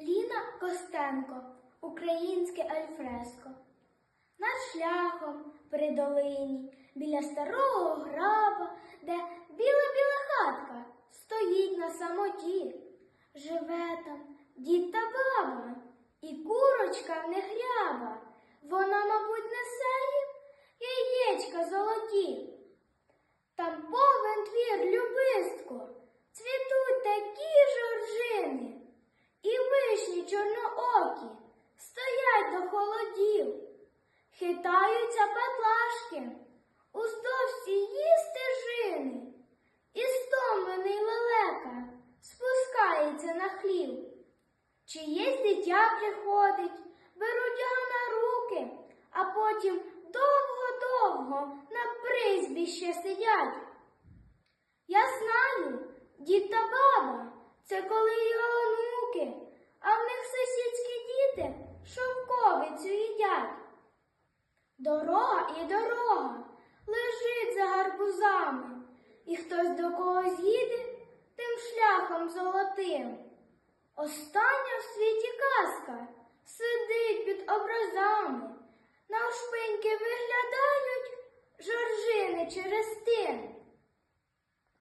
Ліна Костенко, українське альфреско. Над шляхом при долині, біля старого граба, де біла-біла хатка стоїть на самоті. Живе там дід та баба, і курочка в них чорноокі стоять до холодів, хитаються петлашки, уздовж цієї стежини, і стомлений лелека спускається на хлів. Чиєсь дитя приходить, беруть його на руки, а потім довго-довго на призбіще сидять. Я знаю, дід та баба, це коли його онуки, а в них сусідські діти шовковицю їдять. Дорога і дорога лежить за гарбузами, і хтось до когось їде тим шляхом золотим. Остання в світі казка сидить під образами, навшпиньки виглядають жоржини.